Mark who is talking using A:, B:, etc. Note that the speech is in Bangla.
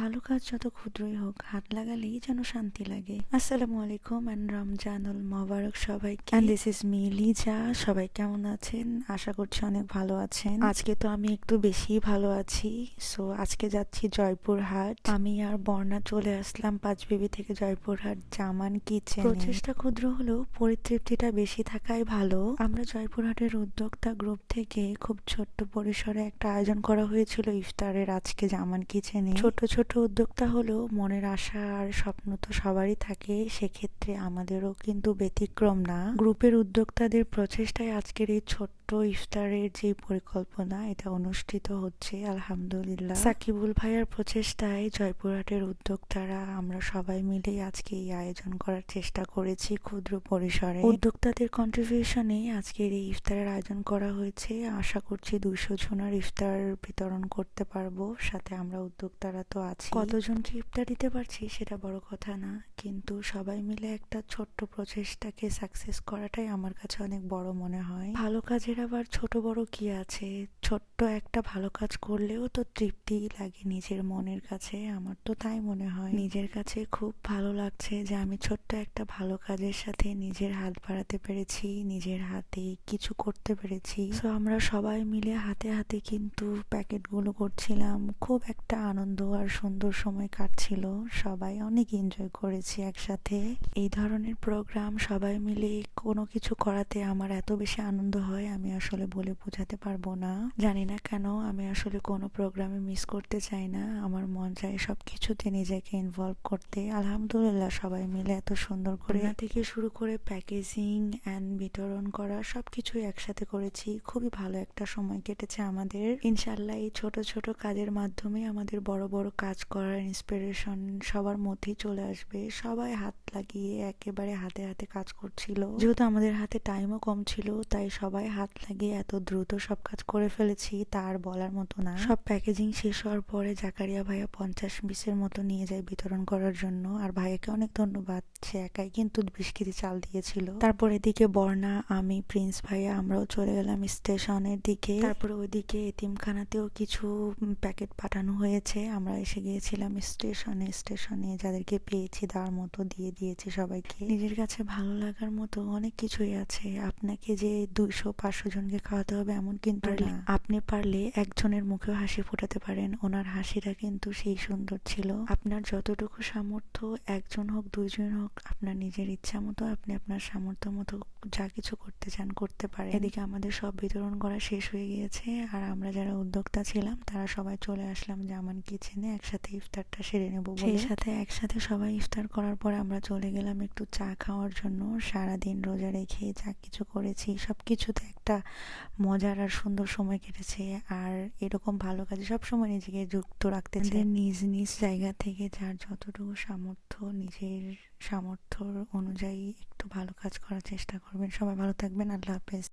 A: ভালো কাজ যত ক্ষুদ্রই হোক, হাত লাগালেই যেন শান্তি লাগে। আসসালামু আলাইকুম অ্যান্ড রমজানুল মোবারক সবাইকে। And this is me Liza সবাই কেমন আছেন? আশা করছি অনেক ভালো আছেন। আজকে তো আমি একটু বেশি ভালো আছি। সো আজকে যাচ্ছি জয়পুরহাট আমি আর বর্ণা চলে আসলাম পাঁচবিবি থেকে জয়পুরহাট জামান কিচেন। প্রচেষ্টা ক্ষুদ্র হলেও পরিতৃপ্তিটা বেশি থাকাই ভালো। আমরা জয়পুরহাটের উদ্যোক্তা গ্রুপ থেকে খুব ছোট্ট পরিসরে একটা আয়োজন করা হয়েছিল ইফতারের আজকে জামান কিচেনে। ছোট ছোট উদ্যোক্তা হলেও মনের আশা আর স্বপ্ন তো সবারই থাকে, সেক্ষেত্রে আমাদেরও কিন্তু ব্যতিক্রম না। গ্রুপের উদ্যোক্তাদের প্রচেষ্টায় আজকের এই ছোট্ট ইফতারের যে পরিকল্পনা, এটা অনুষ্ঠিত হচ্ছে, আলহামদুলিল্লাহ। সাকিবুল ভাইয়ার প্রচেষ্টায় জয়পুরহাটের উদ্যোক্তারা, আমরা সবাই মিলে আজকে এই আয়োজন করার চেষ্টা করেছি ক্ষুদ্র পরিসরে। উদ্যোক্তাদের কন্ট্রিবিউশনে আজকের এই ইফতারের আয়োজন করা হয়েছে। আশা করছি দুইশো জনের ইফতার বিতরণ করতে পারব, সাথে আমরা উদ্যোক্তারা তো আছি। কতজনকে ইফতার দিতে পারছি সেটা বড় কথা না, কিন্তু সবাই মিলে একটা ছোট্ট প্রচেষ্টাকে সাকসেস করাটাই আমার কাছে অনেক বড় মনে হয়। ভালো কাজের আবার ছোট বড় কি আছে? ছোট্ট একটা ভালো কাজ করলেও তো তৃপ্তি লাগে নিজের মনের কাছে। আমার তো তাই মনে হয়। নিজের কাছে খুব ভালো লাগছে যে আমি ছোট্ট একটা ভালো কাজের সাথে নিজের হাত বাড়াতে পেরেছি, নিজের হাতে কিছু করতে পেরেছি। তো আমরা সবাই মিলে হাতে হাতে কিন্তু প্যাকেটগুলো করছিলাম। খুব একটা আনন্দ আর সুন্দর সময় কাটছিল। সবাই অনেক এনজয় করেছি একসাথে। এই ধরনের প্রোগ্রাম সবাই মিলে কোনো কিছু করাতে আমার এত বেশি আনন্দ হয় আমি আসলে বলে বোঝাতে পারব না। জানি না কেন, আমি আসলে কোনো প্রোগ্রামে মিস করতে চাই না। আমার মন চায় সব কিছুতে নিজেকে ইনভলভ করতে। আলহামদুলিল্লাহ সবাই মিলে এত সুন্দর করে থেকে শুরু করে প্যাকেজিং অ্যান্ড বিতরণ করা সব কিছুই একসাথে করেছি। খুবই ভালো একটা সময় কেটেছে আমাদের। ইনশাল্লাহ এই ছোট ছোট কাজের মাধ্যমে আমাদের বড় বড় কাজ করার ইন্সপিরেশন সবার মধ্যেই চলে আসবে। সবাই হাত লাগিয়ে একেবারে হাতে হাতে কাজ করছিল। যেহেতু আমাদের হাতে টাইমও কম ছিল, তাই সবাই হাত লাগিয়ে এত দ্রুত সব কাজ করে ফেলেছি, তার বলার মতো না। সব প্যাকেজিং শেষ হওয়ার পরে জাকারিয়া ভাইয়া পঞ্চাশ বিশের মতো নিয়ে যায় বিতরণ করার জন্য। আর ভাইয়াকে অনেক ধন্যবাদ। সে একাই কিন্তু বিশ কেজি চাল দিয়েছিল। তারপর এদিকে বর্ণা আমি প্রিন্স ভাইয়া আমরাও চলে গেলাম স্টেশনের দিকে। তারপরে ওইদিকে এতিমখানাতেও কিছু প্যাকেট পাঠানো হয়েছে। আমরা এসে গিয়েছিলাম স্টেশনে। স্টেশনে যাদেরকে পেয়েছি তার মতো দিয়ে দিয়েছি সবাইকে। নিজের কাছে ভালো লাগার মতো অনেক কিছুই আছে। আপনাকে যে দুইশো পাঁচশো জনকে খাওয়াতে হবে এমন কিন্তু না। আপনি পারলে একজনের মুখেও হাসি ফোটাতে পারেন। ওনার হাসিটা কিন্তু সেই সুন্দর ছিল। আপনার যতটুকু সামর্থ্য একজন হোক দুইজন হোক আপনার নিজের ইচ্ছা মতো আপনি আপনার সামর্থ্য মতো যা কিছু করতে চান করতে পারেন। এদিকে আমাদের সব বিতরণ করা শেষ হয়ে গিয়েছে আর আমরা যারা উদ্যোক্তা ছিলাম তারা সবাই চলে আসলাম জামান কিচেনে। একসাথে ইফতারটা সেরে নেব সেই সাথে একসাথে সবাই ইফতার করার পরে আমরা চলে গেলাম একটু চা খাওয়ার জন্য। সারাদিন রোজা রেখে যা কিছু করেছি সব কিছুতে একটা মজার আর সুন্দর সময় কেটেছে আর এরকম ভালো কাজে সবসময় নিজেকে যুক্ত রাখতে চাই। নিজ নিজ জায়গা থেকে যার যতটুকু সামর্থ্য নিজের সামর্থ্য অনুযায়ী একটু ভালো কাজ করার চেষ্টা করবেন। সবাই ভালো থাকবেন। আল্লাহ হাফেজ।